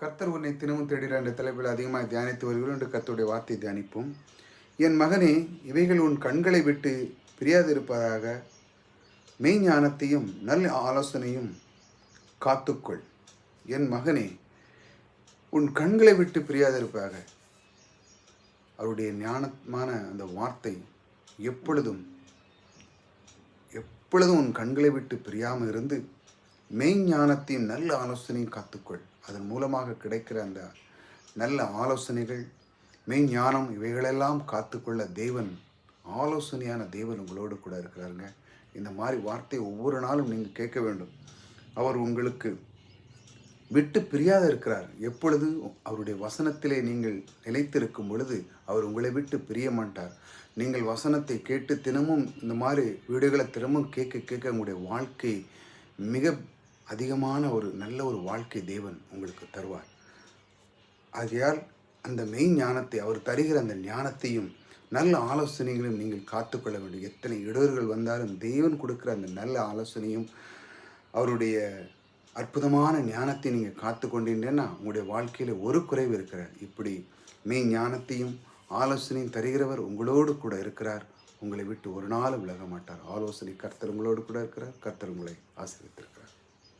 கர்த்தர் உன்னை தினமும் தேடுகிற என்ற தலைப்பில் அதிகமாக தியானித்து வருகிறோம். என்று கர்த்தருடைய வார்த்தை தியானிப்போம். என் மகனே இவைகள் உன் கண்களை விட்டு பிரியாதிருப்பதாக மெய்ஞானத்தையும் நல்ல ஆலோசனையும் காத்துக்கொள். என் மகனே உன் கண்களை விட்டு பிரியாதிருப்பதாக அவருடைய ஞானமான அந்த வார்த்தை எப்பொழுதும் எப்பொழுதும் உன் கண்களை விட்டு பிரியாமல் இருந்து மெய்ஞானத்தையும் நல்ல ஆலோசனையும் காத்துக்கொள். அதன் மூலமாக கிடைக்கிற அந்த நல்ல ஆலோசனைகள் மெய்ஞானம் இவைகளெல்லாம் காத்துக்கொள்ள தேவன் ஆலோசனையான தேவன் உங்களோடு கூட இருக்கிறாருங்க. இந்த மாதிரி வார்த்தை ஒவ்வொரு நாளும் நீங்கள் கேட்க வேண்டும். அவர் உங்களுக்கு விட்டு பிரியாத இருக்கிறார். எப்பொழுது அவருடைய வசனத்திலே நீங்கள் நிலைத்திருக்கும் பொழுது அவர் உங்களை விட்டு பிரிய மாட்டார். நீங்கள் வசனத்தை கேட்டு தினமும் இந்த மாதிரி வீடுகளை தினமும் கேட்க கேட்க உங்களுடைய வாழ்க்கை மிக அதிகமான ஒரு நல்ல ஒரு வாழ்க்கை தேவன் உங்களுக்கு தருவார். ஆகையால் அந்த மெய் ஞானத்தை அவர் தருகிற அந்த ஞானத்தையும் நல்ல ஆலோசனைகளையும் நீங்கள் காத்துக்கொள்ள வேண்டும். எத்தனை இடர்கள் வந்தாலும் தேவன் கொடுக்குற அந்த நல்ல ஆலோசனையும் அவருடைய அற்புதமான ஞானத்தை நீங்கள் காத்து கொண்டீங்கன்னா உங்களுடைய வாழ்க்கையில் ஒரு குறைவு இருக்கிறார். இப்படி மெய் ஞானத்தையும் ஆலோசனையும் தருகிறவர் உங்களோடு கூட இருக்கிறார். உங்களை விட்டு ஒரு நாளும் விலக மாட்டார். ஆலோசனை கர்த்தர் உங்களோடு கூட இருக்கிறார். கர்த்தர் உங்களை ஆசிரியத்திருக்கிறார்